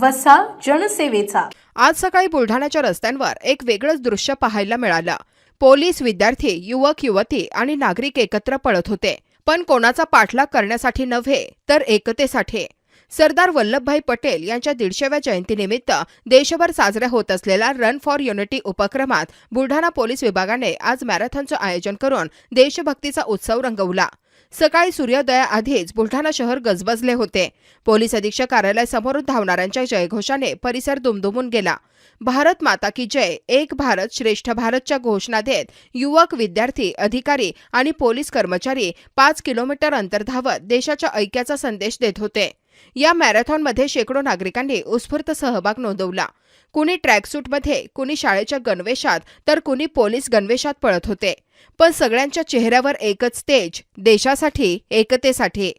वसा जनसेवेचा. आज सकाळी बुलढाण्याच्या रस्त्यांवर एक वेगळंच दृश्य पाहायला मिळालं. पोलीस विद्यार्थी युवक युवती आणि नागरिक एकत्र पळत होते. पण कोणाचा पाठलाग करण्यासाठी नव्हे तर एकतेसाठी. सरदार वल्लभभाई पटेल यांच्या दीडशेव्या जयंतीनिमित्त देशभर साजऱ्या होत असलेल्या रन फॉर युनिटी उपक्रमात बुलढाणा पोलीस विभागाने आज मॅरेथॉनचं आयोजन करून देशभक्तीचा उत्सव रंगवला. सकाळी सूर्योदयाआधीच बुलढाणा शहर गजबजले होते. पोलीस अधीक्षक कार्यालयासमोर धावणाऱ्यांच्या जयघोषाने परिसर दुमदुमून गेला. भारत माता की जय एक भारत श्रेष्ठ भारतच्या घोषणा देत युवक विद्यार्थी अधिकारी आणि पोलीस कर्मचारी पाच किलोमीटर अंतर धावत देशाच्या ऐक्याचा संदेश देत होते. या मॅरेथॉनमध्ये शेकडो नागरिकांनी उत्स्फूर्त सहभाग नोंदवला. कुणी ट्रॅकसूटमध्ये कुणी शाळेच्या गणवेशात तर कुणी पोलीस गणवेशात पळत होते. पण सगळ्यांच्या चेहऱ्यावर एकच तेज देशासाठी एकतेसाठी.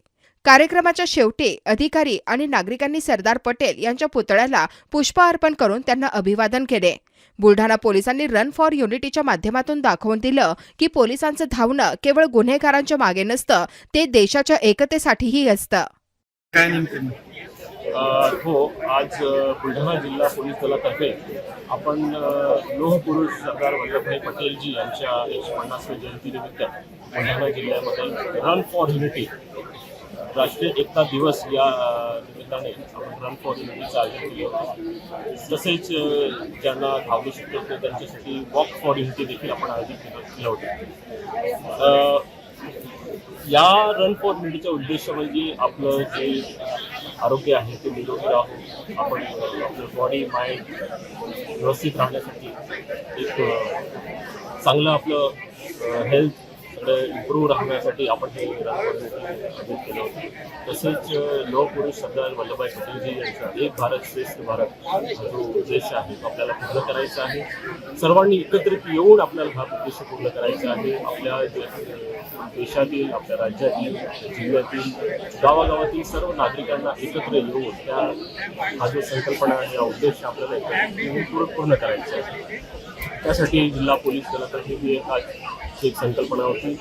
कार्यक्रमाच्या शेवटी अधिकारी आणि नागरिकांनी सरदार पटेल यांच्या पुतळ्याला पुष्प अर्पण करून त्यांना अभिवादन केले. बुलढाणा पोलिसांनी रन फॉर युनिटीच्या माध्यमातून दाखवून दिलं की पोलिसांचं धावणं केवळ गुन्हेगारांच्या मागे नसतं ते देशाच्या एकतेसाठीही असतं. हो आज बुलढाणा जिल्हा पोलीस दलातर्फे आपण लोहपुरुष सरदार वल्लभभाई पटेलजी यांच्या एकशे पन्नासव्या जयंतीनिमित्त बुलढाणा जिल्ह्यामध्ये रन फॉर युनिटी राष्ट्रीय एकता दिवस या निमित्ताने आपण रन फॉर युनिटीचं आयोजन केलं होतं. तसेच ज्यांना धावू शकत होते त्यांच्यासाठी वॉक फॉर युनिटी देखील आपण आयोजित केलं केलं होतं. या रन फॉर युनिटीचा उद्देश म्हणजे आपलं जे आरोग्य आहे ते निरोगी राहून आपण आपलं बॉडी माइंड व्यवस्थित राहण्यासाठी एक चांगलं आपलं हेल्थ सगळं इम्प्रूव्ह राहण्यासाठी आपण हे आयोजित केलं होतं. तसेच लोकपुरुष सरदार वल्लभभाई पटेलजी यांचा एक भारत श्रेष्ठ भारत हा जो उद्देश आहे तो आपल्याला पूर्ण करायचा आहे. सर्वांनी एकत्रित येऊन आपल्याला हा उद्देश पूर्ण करायचा आहे. आपल्या जे- देशातील आपल्या राज्यातील जिल्ह्यातील गावागावातील सर्व नागरिकांना एकत्र येऊन त्या हा जो संकल्पना आहे उद्देश आपल्याला एकत्र पूर्ण पूर्ण करायचा आहे. त्यासाठी जिल्हा पोलीस दलातर्फे ही एक आज एक संकल्पना होती.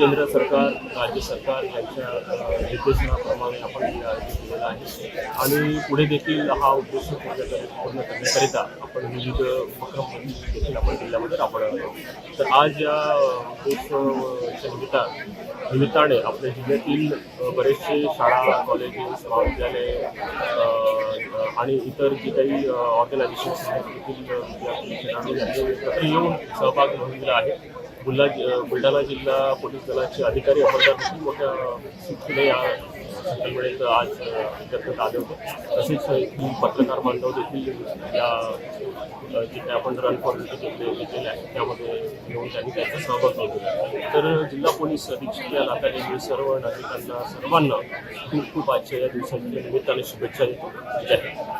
केंद्र सरकार राज्य सरकार यांच्या निर्देशनाप्रमाणे आपण केलेला आहे. आणि पुढे देखील हा उद्देश पूर्ण करण्याकरिता आपण विविध उपक्रम देखील आपण जिल्ह्यामध्ये राबवणार आहोत तर आज या उद्देशाच्या निमित्ता निमित्ताने आपल्या जिल्ह्यातील बरेचसे शाळा कॉलेजेस महाविद्यालय आणि इतर जे काही ऑर्गनायझेशन्स आहेत तेथील विद्यार्थी खेळाडू यांनी एकत्र येऊन सहभाग नोंदवला आहे बुलढा बुलढाणा जिल्हा पोलीस दलाचे अधिकारी अंमलदार देखील मोठ्या संख्येने या संकल्पनेत आज एकत्रित आले होते. तसेच पत्रकार बांधव देखील या जिथे जे आपण रन फॉर घेतले घेतलेले आहे त्यामध्ये घेऊन त्यांनी त्यांचा सहभाग नोंदवला तर जिल्हा पोलीस अधीक्षक या नात्याने मी सर्व नागरिकांना सर्वांना खूप खूप आजच्या या दिवसांच्या निमित्ताने शुभेच्छा देतो. जय हिंद.